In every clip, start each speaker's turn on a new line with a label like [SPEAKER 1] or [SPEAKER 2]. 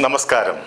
[SPEAKER 1] നമസ്കാരം.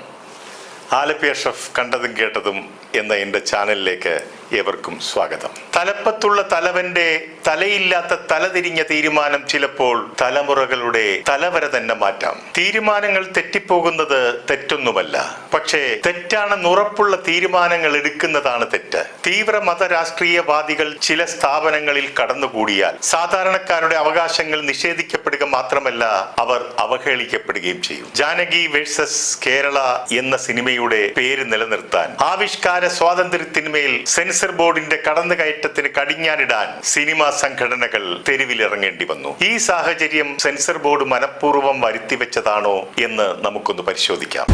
[SPEAKER 1] ആലപ്പി അഷ്റഫ് കണ്ടതും കേട്ടതും എന്ന എന്റെ ചാനലിലേക്ക് ഏവർക്കും സ്വാഗതം. തലപ്പത്തുള്ള തലവന്റെ തലയില്ലാത്ത തലതിരിഞ്ഞ തീരുമാനം ചിലപ്പോൾ തലമുറകളുടെ തലവര തന്നെ മാറ്റാം. തീരുമാനങ്ങൾ തെറ്റിപ്പോകുന്നത് തെറ്റൊന്നുമല്ല. പക്ഷേ തെറ്റാണെന്ന് ഉറപ്പുള്ള തീരുമാനങ്ങൾ എടുക്കുന്നതാണ് തെറ്റ്. തീവ്ര മതരാഷ്ട്രീയവാദികൾ ചില സ്ഥാപനങ്ങളിൽ കടന്നുകൂടിയാൽ സാധാരണക്കാരുടെ അവകാശങ്ങൾ നിഷേധിക്കപ്പെടുക മാത്രമല്ല അവർ അവഹേളിക്കപ്പെടുകയും ചെയ്യും. ജാനകി വേഴ്സസ് കേരള എന്ന സിനിമയുടെ പേര് നിലനിർത്താൻ ആവിഷ്കാര സ്വാതന്ത്ര്യത്തിന്മേൽ സെൻസർ ബോർഡിന്റെ കടന്നുകയറ്റത്തിന് കടിഞ്ഞാനിടാൻ സിനിമാ സംഘടനകൾ തെരുവിലിറങ്ങേണ്ടി വന്നു. ഈ സാഹചര്യം സെൻസർ ബോർഡ് മനഃപൂർവം വരുത്തിവെച്ചതാണോ എന്ന് നമുക്കൊന്ന് പരിശോധിക്കാം.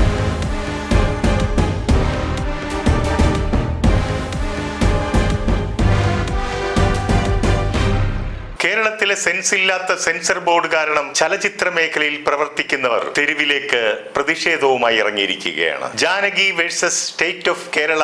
[SPEAKER 1] കേരളത്തിലെ സെൻസ് ഇല്ലാത്ത സെൻസർ ബോർഡ് കാരണം ചലച്ചിത്ര മേഖലയിൽ പ്രവർത്തിക്കുന്നവർ തെരുവിലേക്ക് പ്രതിഷേധവുമായി ഇറങ്ങിയിരിക്കുകയാണ്. Janaki versus state of Kerala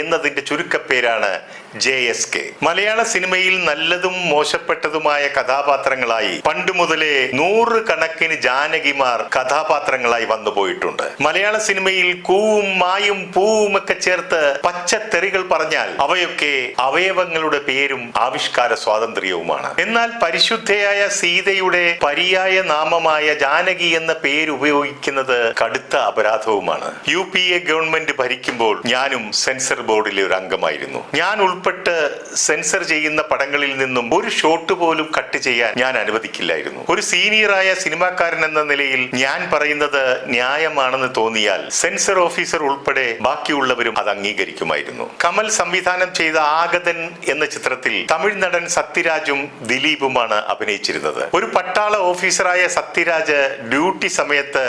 [SPEAKER 1] എന്നതിന്റെ ചുരുക്കപ്പേരാണ് ജെ എസ് കെ. മലയാള സിനിമയിൽ നല്ലതും മോശപ്പെട്ടതുമായ കഥാപാത്രങ്ങളായി പണ്ട് മുതലേ നൂറ് കണക്കിന് ജാനകിമാർ കഥാപാത്രങ്ങളായി വന്നുപോയിട്ടുണ്ട് മലയാള സിനിമയിൽ കൂവും മായും പൂവും ഒക്കെ ചേർത്ത് പച്ചത്തെറികൾ പറഞ്ഞാൽ അവയൊക്കെ അവയവങ്ങളുടെ പേരും ആവിഷ്കാര സ്വാതന്ത്ര്യവുമാണ്. എന്നാൽ പരിശുദ്ധയായ സീതയുടെ പര്യായ നാമമായ ജാനകി എന്ന പേര് ഉപയോഗിക്കുന്നത് കടുത്ത അപരാധവുമാണ്. യു പി എ ഗവൺമെന്റ് ഭരിക്കുമ്പോൾ ഞാനും സെൻസർ ബോർഡിലെ ഒരു അംഗമായിരുന്നു. ഞാൻ ഉൾപ്പെട്ട് സെൻസർ ചെയ്യുന്ന പടങ്ങളിൽ നിന്നും ഒരു ഷോട്ട് പോലും കട്ട് ചെയ്യാൻ ഞാൻ അനുവദിക്കില്ലായിരുന്നു. ഒരു സീനിയറായ സിനിമാക്കാരൻ എന്ന നിലയിൽ ഞാൻ പറയുന്നത് ന്യായമാണെന്ന് തോന്നിയാൽ സെൻസർ ഓഫീസർ ഉൾപ്പെടെ ബാക്കിയുള്ളവരും അത് അംഗീകരിക്കുമായിരുന്നു. കമൽ സംവിധാനം ചെയ്ത ആഗതൻ എന്ന ചിത്രത്തിൽ തമിഴ് നടൻ സത്യരാജും ദിലീപുമാണ് അഭിനയിച്ചിരുന്നത്. ഒരു പട്ടാള ഓഫീസറായ സത്യരാജ് ഡ്യൂട്ടി സമയത്ത്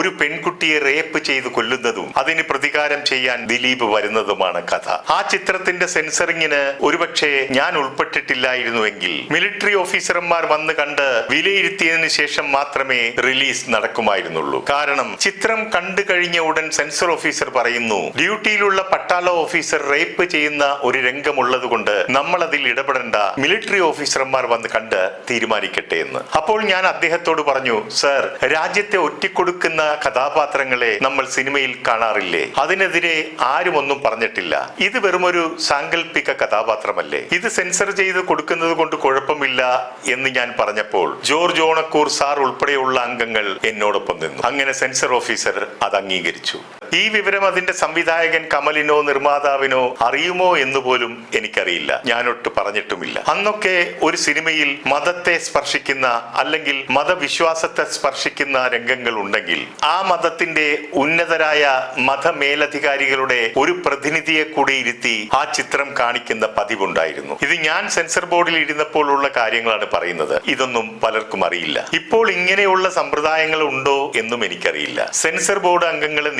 [SPEAKER 1] ഒരു പെൺകുട്ടിയെ റേപ്പ് ചെയ്ത് കൊല്ലുന്നതും അതിന് പ്രതികാരം ചെയ്യാൻ ദിലീപ് വരുന്നതുമാണ് കഥ. ആ ചിത്രത്തിന്റെ സെൻസറിങ്ങിന് ഒരുപക്ഷെ ഞാൻ ഉൾപ്പെട്ടിട്ടില്ലായിരുന്നുവെങ്കിൽ മിലിറ്ററി ഓഫീസർമാർ വന്ന് കണ്ട് വിലയിരുത്തിയതിനു ശേഷം മാത്രമേ റിലീസ് നടക്കുമായിരുന്നുള്ളൂ. കാരണം ചിത്രം കണ്ടു കഴിഞ്ഞ ഉടൻ സെൻസർ ഓഫീസർ പറയുന്നു ഡ്യൂട്ടിയിലുള്ള പട്ടാള ഓഫീസർ റേപ്പ് ചെയ്യുന്ന ഒരു രംഗമുള്ളത് കൊണ്ട് നമ്മൾ അതിൽ ഇടപെടേണ്ട. മിലിറ്ററി ഓഫീസർമാർ വന്ന് കണ്ട് തീരുമാനിക്കട്ടെ എന്ന്. അപ്പോൾ ഞാൻ അദ്ദേഹത്തോട് പറഞ്ഞു സർ രാജ്യത്തെ ഒറ്റിക്കൊടുക്കുന്ന കഥാപാത്രങ്ങളെ നമ്മൾ സിനിമയിൽ കാണാറില്ലേ? അതിനെതിരെ ആരും ഒന്നും പറഞ്ഞിട്ടില്ല. ഇത് വെറുമൊരു സാങ്കല്പിക കഥാപാത്രമല്ലേ? ഇത് സെൻസർ ചെയ്ത് കൊടുക്കുന്നത് കൊണ്ട് കുഴപ്പമില്ല എന്ന് ഞാൻ പറഞ്ഞപ്പോൾ ജോർജ് ഓണക്കൂർ സാർ ഉൾപ്പെടെയുള്ള അംഗങ്ങൾ എന്നോടൊപ്പം നിന്നു. അങ്ങനെ സെൻസർ ഓഫീസർ അത് അംഗീകരിച്ചു ഈ വിവരം അതിന്റെ സംവിധായകൻ കമലിനോ നിർമ്മാതാവിനോ അറിയുമോ എന്ന് പോലും എനിക്കറിയില്ല. ഞാനൊട്ട് പറഞ്ഞിട്ടുമില്ല. അന്നൊക്കെ ഒരു സിനിമയിൽ മതത്തെ സ്പർശിക്കുന്ന അല്ലെങ്കിൽ മതവിശ്വാസത്തെ സ്പർശിക്കുന്ന രംഗങ്ങൾ ഉണ്ടെങ്കിൽ ആ മതത്തിന്റെ ഉന്നതരായ മതമേലധികാരികളുടെ ഒരു പ്രതിനിധിയെ കൂടി ഇരുത്തി ആ ചിത്രം കാണിക്കുന്ന പതിവുണ്ടായിരുന്നു. ഇത് ഞാൻ സെൻസർ ബോർഡിൽ ഇരുന്നപ്പോൾ ഉള്ള കാര്യങ്ങളാണ് പറയുന്നത്. ഇതൊന്നും പലർക്കും അറിയില്ല. ഇപ്പോൾ ഇങ്ങനെയുള്ള സമ്പ്രദായങ്ങൾ ഉണ്ടോ എന്നും എനിക്കറിയില്ല. സെൻസർ ബോർഡ് അംഗങ്ങളെ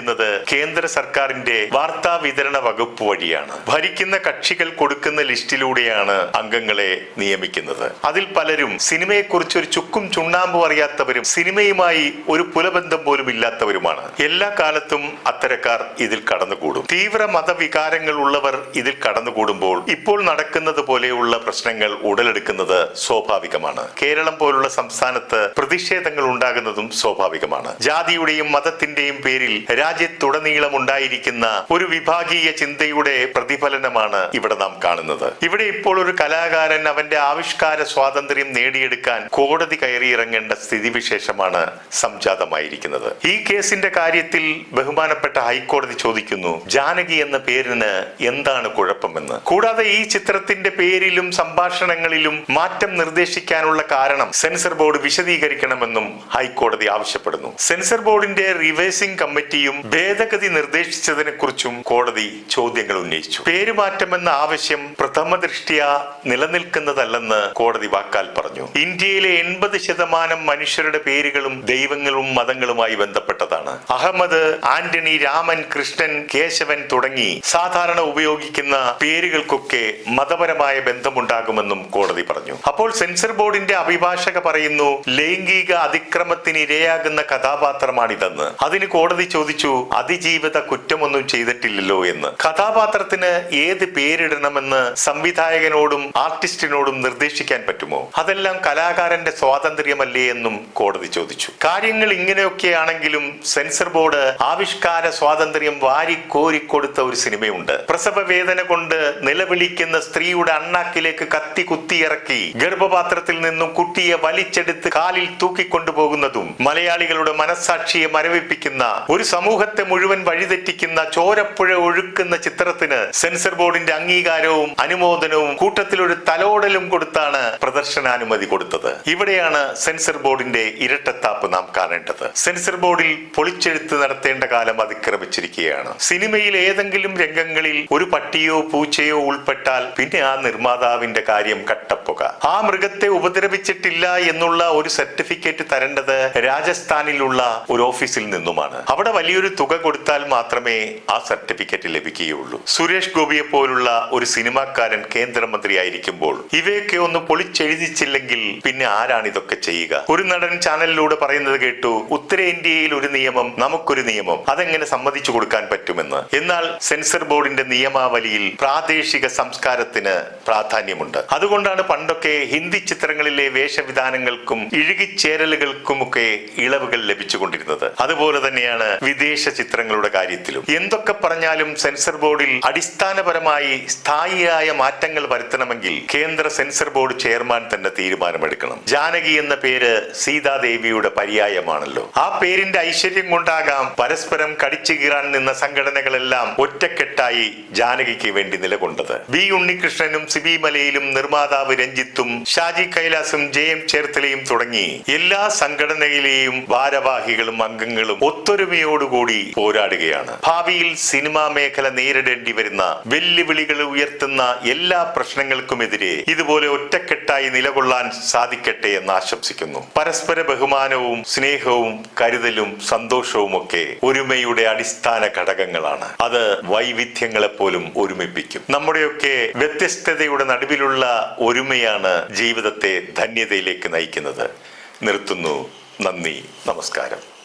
[SPEAKER 1] നിയമിക്കുന്നത് കേന്ദ്ര സർക്കാരിന്റെ വാർത്താ വിതരണ വകുപ്പ് വഴിയാണ്. ഭരിക്കുന്ന കക്ഷികൾ കൊടുക്കുന്ന ലിസ്റ്റിലൂടെയാണ് അംഗങ്ങളെ നിയമിക്കുന്നത്. അതിൽ പലരും സിനിമയെക്കുറിച്ച് ഒരു ചുക്കും ചുണ്ണാമ്പും അറിയാത്തവരും സിനിമയുമായി ഒരു പുലബന്ധം പോലും ഇല്ലാത്തവരുമാണ്. എല്ലാ കാലത്തും അത്തരക്കാർ ഇതിൽ കടന്നുകൂടും. തീവ്ര മതവികാരങ്ങൾ ഉള്ളവർ ഇതിൽ കടന്നുകൂടുമ്പോൾ ഇപ്പോൾ നടക്കുന്നത് പോലെയുള്ള പ്രശ്നങ്ങൾ ഉടലെടുക്കുന്നത് സ്വാഭാവികമാണ്. കേരളം പോലുള്ള സംസ്ഥാനത്ത് പ്രതിഷേധങ്ങൾ ഉണ്ടാകുന്നതും സ്വാഭാവികമാണ്. ജാതിയുടെയും മതത്തിന്റെയും പേരിൽ രാജ്യത്തുടനീളം ഉണ്ടായിരിക്കുന്ന ഒരു വിഭാഗീയ ചിന്തയുടെ പ്രതിഫലനമാണ് ഇവിടെ നാം കാണുന്നത്. ഇവിടെ ഇപ്പോൾ ഒരു കലാകാരൻ അവന്റെ ആവിഷ്കാര സ്വാതന്ത്ര്യം നേടിയെടുക്കാൻ കോടതി കയറിയിറങ്ങേണ്ട സ്ഥിതിവിശേഷമാണ് സംജാതമായിരിക്കുന്നത്. ഈ കേസിന്റെ കാര്യത്തിൽ ബഹുമാനപ്പെട്ട ഹൈക്കോടതി ചോദിക്കുന്നു ജാനകി എന്ന പേരിന് എന്താണ് കുഴപ്പമെന്ന്? കൂടാതെ ഈ ചിത്രത്തിന്റെ പേരിലും സംഭാഷണങ്ങളിലും മാറ്റം നിർദ്ദേശിക്കാനുള്ള കാരണം സെൻസർ ബോർഡ് വിശദീകരിക്കണമെന്നും ഹൈക്കോടതി ആവശ്യപ്പെടുന്നു. സെൻസർ ബോർഡിന്റെ റിവേഴ്സിംഗ് കമ്മിറ്റിയും ഭേദഗതി നിർദ്ദേശിച്ചതിനെ കുറിച്ചും കോടതി ചോദ്യങ്ങൾ ഉന്നയിച്ചു. പേരുമാറ്റമെന്ന ആവശ്യം പ്രഥമ ദൃഷ്ടിയ നിലനിൽക്കുന്നതല്ലെന്ന് കോടതി വാക്കാൽ പറഞ്ഞു. ഇന്ത്യയിലെ എൺപത് ശതമാനം മനുഷ്യരുടെ പേരുകളും ദൈവങ്ങളും മതങ്ങളുമായി ബന്ധപ്പെട്ടതാണ്. അഹമ്മദ് ആന്റണി രാമൻ കൃഷ്ണൻ കേശവൻ തുടങ്ങി സാധാരണ ഉപയോഗിക്കുന്ന പേരുകൾക്കൊക്കെ മതപരമായ ബന്ധമുണ്ടാകുമെന്നും കോടതി പറഞ്ഞു. അപ്പോൾ സെൻസർ ബോർഡിന്റെ അഭിഭാഷക പറയുന്നു ലൈംഗിക അതിക്രമത്തിന് ഇരയാകുന്ന കഥാപാത്രമാണിതെന്ന്. അതിന് കോടതി ചോദിച്ചു അതിജീവിത കുറ്റമൊന്നും ചെയ്തിട്ടില്ലല്ലോ എന്ന്. കഥാപാത്രത്തിന് ഏത് പേരിടണമെന്ന് സംവിധായകനോടും ആർട്ടിസ്റ്റിനോടും നിർദ്ദേശിക്കാൻ പറ്റുമോ? അതെല്ലാം കലാകാരന്റെ സ്വാതന്ത്ര്യമല്ലേ എന്നും കോടതി ചോദിച്ചു. കാര്യങ്ങൾ ഇങ്ങനെയൊക്കെയാണെങ്കിലും സെൻസർ ബോർഡ് ആവിഷ്കാര സ്വാതന്ത്ര്യം വാരിക്കോരിക്കൊടുത്ത ഒരു സിനിമയുണ്ട്. പ്രസവ വേദന കൊണ്ട് നിലവിളിക്കുന്ന സ്ത്രീയുടെ അണ്ണാക്കിലേക്ക് കത്തി കുത്തിയിറക്കി ഗർഭപാത്രത്തിൽ നിന്നും കുട്ടിയെ വലിച്ചെടുത്ത് കാലിൽ തൂക്കിക്കൊണ്ടുപോകുന്നതും മലയാളികളുടെ മനസ്സാക്ഷിയെ മരവിപ്പിക്കുന്ന ഒരു സമൂഹത്തെ മുഴുവൻ വഴിതെറ്റിക്കുന്ന ചോരപ്പുഴ ഒഴുക്കുന്ന ചിത്രത്തിന് സെൻസർ ബോർഡിന്റെ അംഗീകാരവും അനുമോദനവും കൂട്ടത്തിലൊരു തലോടലും കൊടുത്താണ് പ്രദർശനാനുമതി കൊടുത്തത്. ഇവിടെയാണ് സെൻസർ ബോർഡിന്റെ ഇരട്ടത്താപ്പ് നാം കാണേണ്ടത്. സെൻസർ ബോർഡിൽ പൊളിച്ചെഴുത്ത് നടത്തേണ്ട കാലം അതിക്രമിച്ചിരിക്കുകയാണ്. സിനിമയിൽ ഏതെങ്കിലും രംഗങ്ങളിൽ ഒരു പട്ടിയോ പൂച്ചയോ ഉൾപ്പെട്ടാൽ പിന്നെ ആ നിർമ്മാതാവിന്റെ കാര്യം കട്ടപ്പുക. ആ മൃഗത്തെ ഉപദ്രവിച്ചിട്ടില്ല എന്നുള്ള ഒരു സർട്ടിഫിക്കറ്റ് തരേണ്ടത് രാജസ്ഥാനിലുള്ള ഒരു ഓഫീസിൽ നിന്നുമാണ്. അവിടെ വലിയൊരു തുക കൊടുത്താൽ മാത്രമേ ആ സർട്ടിഫിക്കറ്റ് ലഭിക്കുകയുള്ളൂ. സുരേഷ് ഗോപിയെ പോലുള്ള ഒരു സിനിമാക്കാരൻ കേന്ദ്രമന്ത്രി ആയിരിക്കുമ്പോൾ ഇവയൊക്കെ ഒന്ന് പൊളിച്ചെഴുതിച്ചില്ലെങ്കിൽ പിന്നെ ആരാണ് ഇതൊക്കെ ചെയ്യുക? ഒരു നടൻ ചാനലിലൂടെ പറയുന്നത് കേട്ടു ഉത്തരേന്ത്യയിൽ ഒരു നിയമം നമുക്കൊരു നിയമം. അതെങ്ങനെ സമ്മതിച്ചു കൊടുക്കാൻ പറ്റുമെന്ന്? എന്നാൽ സെൻസർ ബോർഡിന്റെ നിയമാവലിയിൽ പ്രാദേശിക സംസ്കാരത്തിന് പ്രാധാന്യമുണ്ട്. അതുകൊണ്ടാണ് പണ്ടൊക്കെ ഹിന്ദി ചിത്രങ്ങളിലെ വേഷവിധാനങ്ങൾക്കും ഇഴുകിച്ചേരലുകൾക്കുമൊക്കെ ഇളവുകൾ ലഭിച്ചുകൊണ്ടിരുന്നത്. അതുപോലെ തന്നെയാണ് വിദേശ ചിത്രങ്ങളുടെ കാര്യത്തിലും. എന്തൊക്കെ പറഞ്ഞാലും സെൻസർ ബോർഡിൽ അടിസ്ഥാനപരമായി സ്ഥായിയായ മാറ്റങ്ങൾ വരുത്തണമെങ്കിൽ കേന്ദ്ര സെൻസർ ബോർഡ് ചെയർമാൻ തന്നെ തീരുമാനമെടുക്കണം. ജാനകി എന്ന പേര് സീതാദേവിയുടെ പര്യായമാണല്ലോ. ആ പേരിന്റെ ഐശ്വര്യം കൊണ്ടാകാം പരസ്പരം കടിച്ചു കീറാൻ നിന്ന സംഘടനകളെല്ലാം ഒറ്റക്കെട്ടായി ജാനകിക്ക് വേണ്ടി നിലകൊണ്ടത്. ബി ഉണ്ണികൃഷ്ണനും സിബി മലയിലും നിർമ്മാതാവ് രഞ്ജിത്തും ഷാജി കൈലാസും ജെ എം ചേർത്തലയും തുടങ്ങി എല്ലാ സംഘടനയിലെയും ഭാരവാഹികളും അംഗങ്ങളും ഒത്തൊരുമയോടുകൂടി പോരാടുകയാണ്. ഭാവിയിൽ സിനിമാ മേഖല നേരിടേണ്ടി വരുന്ന വെല്ലുവിളികൾ ഉയർത്തുന്ന എല്ലാ പ്രശ്നങ്ങൾക്കുമെതിരെ ഇതുപോലെ ഒറ്റക്കെട്ടായി നിലകൊള്ളാൻ സാധിക്കട്ടെ എന്ന് ആശംസിക്കുന്നു. പരസ്പര ബഹുമാനവും സ്നേഹവും കരുതലും സന്തോഷവും ഒക്കെ ഒരുമയുടെ അടിസ്ഥാന ഘടകങ്ങളാണ്. അത് വൈവിധ്യങ്ങളെ പോലും ഒരുമിപ്പിക്കും. നമ്മുടെയൊക്കെ വ്യത്യസ്തതയുടെ നടുവിലുള്ള ഒരുമയാണ് ജീവിതത്തെ ധന്യതയിലേക്ക് നയിക്കുന്നത്. നിർത്തുന്നു. നന്ദി. നമസ്കാരം.